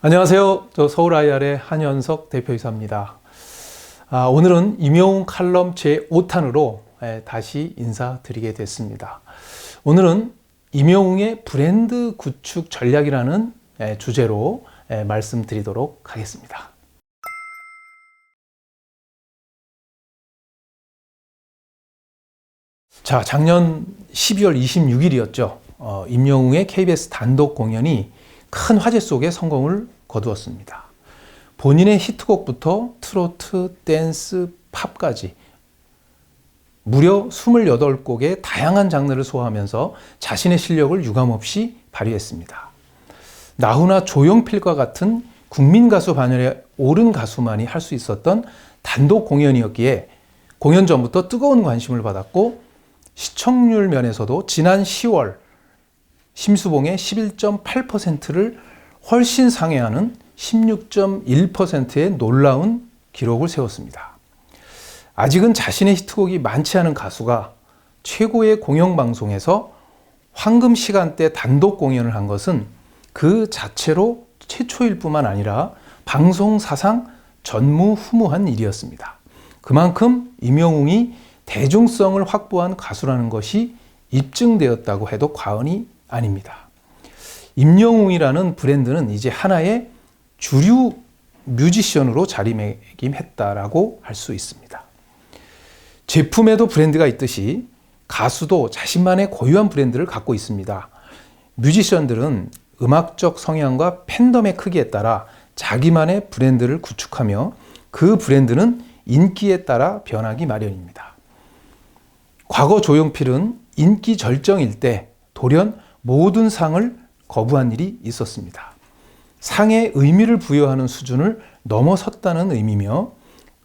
안녕하세요. 저 서울 IR의 한현석 대표이사입니다. 아, 오늘은 임영웅 칼럼 제 5탄으로 다시 인사드리게 됐습니다. 오늘은 임영웅의 브랜드 구축 전략이라는 에, 주제로 에, 말씀드리도록 하겠습니다. 자, 작년 12월 26일이었죠. 어, 임영웅의 KBS 단독 공연이 큰 화제 속에 성공을 거두었습니다. 본인의 히트곡부터 트로트, 댄스, 팝까지 무려 28곡의 다양한 장르를 소화하면서 자신의 실력을 유감없이 발휘했습니다. 나훈아 조용필과 같은 국민 가수 반열에 오른 가수만이 할 수 있었던 단독 공연이었기에 공연 전부터 뜨거운 관심을 받았고 시청률 면에서도 지난 10월 심수봉의 11.8%를 훨씬 상회하는 16.1%의 놀라운 기록을 세웠습니다. 아직은 자신의 히트곡이 많지 않은 가수가 최고의 공영방송에서 황금 시간대 단독 공연을 한 것은 그 자체로 최초일 뿐만 아니라 방송 사상 전무후무한 일이었습니다. 그만큼 임영웅이 대중성을 확보한 가수라는 것이 입증되었다고 해도 과언이 아닙니다. 임영웅이라는 브랜드는 이제 하나의 주류 뮤지션으로 자리매김했다라고 할 수 있습니다. 제품에도 브랜드가 있듯이 가수도 자신만의 고유한 브랜드를 갖고 있습니다. 뮤지션들은 음악적 성향과 팬덤의 크기에 따라 자기만의 브랜드를 구축하며 그 브랜드는 인기에 따라 변하기 마련입니다. 과거 조용필은 인기 절정일 때 돌연 모든 상을 거부한 일이 있었습니다. 상의 의미를 부여하는 수준을 넘어섰다는 의미며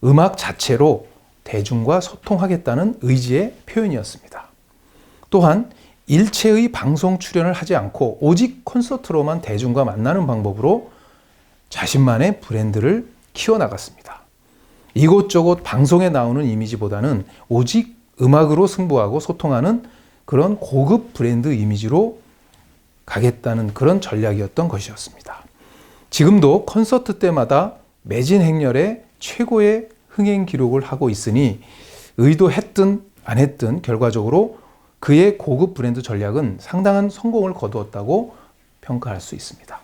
음악 자체로 대중과 소통하겠다는 의지의 표현이었습니다. 또한 일체의 방송 출연을 하지 않고 오직 콘서트로만 대중과 만나는 방법으로 자신만의 브랜드를 키워나갔습니다. 이곳저곳 방송에 나오는 이미지보다는 오직 음악으로 승부하고 소통하는 그런 고급 브랜드 이미지로 가겠다는 그런 전략이었던 것이었습니다. 지금도 콘서트 때마다 매진 행렬에 최고의 흥행 기록을 하고 있으니 의도했든 안 했든 결과적으로 그의 고급 브랜드 전략은 상당한 성공을 거두었다고 평가할 수 있습니다.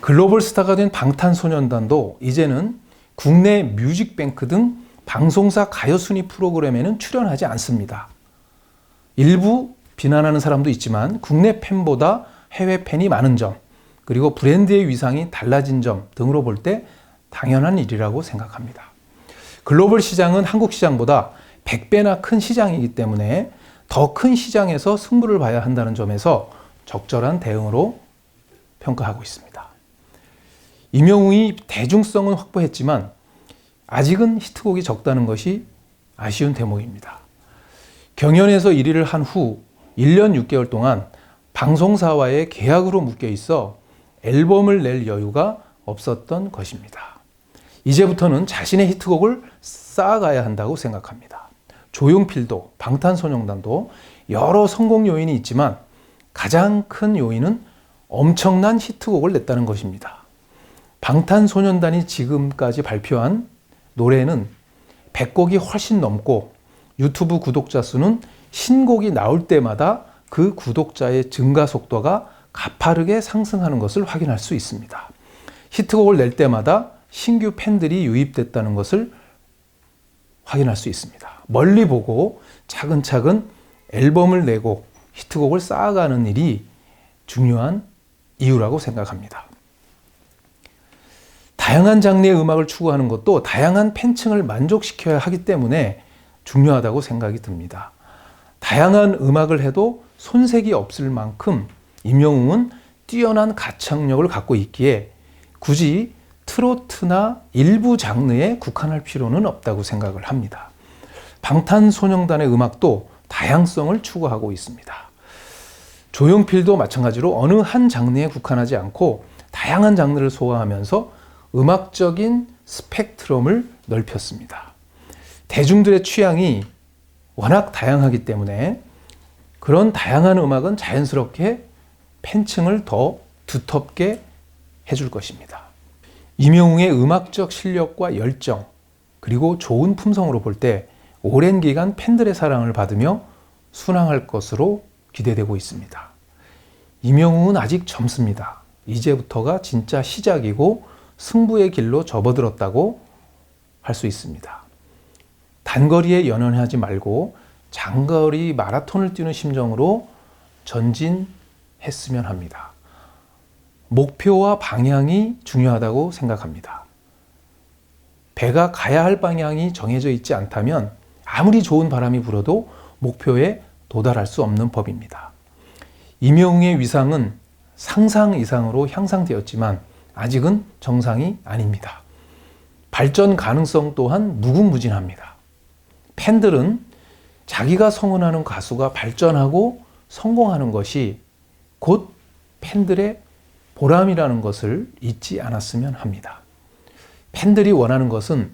글로벌 스타가 된 방탄소년단도 이제는 국내 뮤직뱅크 등 방송사 가요 순위 프로그램에는 출연하지 않습니다. 일부 비난하는 사람도 있지만 국내 팬보다 해외 팬이 많은 점, 그리고 브랜드의 위상이 달라진 점 등으로 볼 때 당연한 일이라고 생각합니다. 글로벌 시장은 한국 시장보다 100배나 큰 시장이기 때문에 더 큰 시장에서 승부를 봐야 한다는 점에서 적절한 대응으로 평가하고 있습니다. 임영웅이 대중성은 확보했지만 아직은 히트곡이 적다는 것이 아쉬운 대목입니다. 경연에서 1위를 한 후 1년 6개월 동안 방송사와의 계약으로 묶여 있어 앨범을 낼 여유가 없었던 것입니다. 이제부터는 자신의 히트곡을 쌓아가야 한다고 생각합니다. 조용필도 방탄소년단도 여러 성공 요인이 있지만 가장 큰 요인은 엄청난 히트곡을 냈다는 것입니다. 방탄소년단이 지금까지 발표한 노래는 100곡이 훨씬 넘고 유튜브 구독자 수는 신곡이 나올 때마다 그 구독자의 증가 속도가 가파르게 상승하는 것을 확인할 수 있습니다. 히트곡을 낼 때마다 신규 팬들이 유입됐다는 것을 확인할 수 있습니다. 멀리 보고 차근차근 앨범을 내고 히트곡을 쌓아가는 일이 중요한 이유라고 생각합니다. 다양한 장르의 음악을 추구하는 것도 다양한 팬층을 만족시켜야 하기 때문에 중요하다고 생각이 듭니다. 다양한 음악을 해도 손색이 없을 만큼 임영웅은 뛰어난 가창력을 갖고 있기에 굳이 트로트나 일부 장르에 국한할 필요는 없다고 생각을 합니다. 방탄소년단의 음악도 다양성을 추구하고 있습니다. 조용필도 마찬가지로 어느 한 장르에 국한하지 않고 다양한 장르를 소화하면서 음악적인 스펙트럼을 넓혔습니다. 대중들의 취향이 워낙 다양하기 때문에 그런 다양한 음악은 자연스럽게 팬층을 더 두텁게 해줄 것입니다. 임영웅의 음악적 실력과 열정, 그리고 좋은 품성으로 볼 때 오랜 기간 팬들의 사랑을 받으며 순항할 것으로 기대되고 있습니다. 임영웅은 아직 젊습니다. 이제부터가 진짜 시작이고 승부의 길로 접어들었다고 할 수 있습니다. 단거리에 연연하지 말고 장거리 마라톤을 뛰는 심정으로 전진했으면 합니다. 목표와 방향이 중요하다고 생각합니다. 배가 가야 할 방향이 정해져 있지 않다면 아무리 좋은 바람이 불어도 목표에 도달할 수 없는 법입니다. 임영웅의 위상은 상상 이상으로 향상되었지만 아직은 정상이 아닙니다. 발전 가능성 또한 무궁무진합니다. 팬들은 자기가 성원하는 가수가 발전하고 성공하는 것이 곧 팬들의 보람이라는 것을 잊지 않았으면 합니다. 팬들이 원하는 것은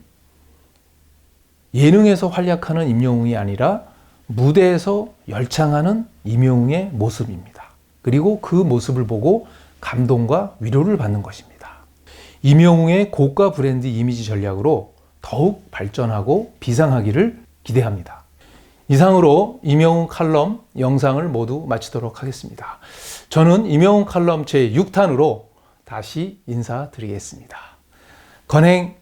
예능에서 활약하는 임영웅이 아니라 무대에서 열창하는 임영웅의 모습입니다. 그리고 그 모습을 보고 감동과 위로를 받는 것입니다. 임영웅의 고가 브랜드 이미지 전략으로 더욱 발전하고 비상하기를 기대합니다. 이상으로 임영웅 칼럼 영상을 모두 마치도록 하겠습니다. 저는 임영웅 칼럼 제 6탄으로 다시 인사드리겠습니다. 건행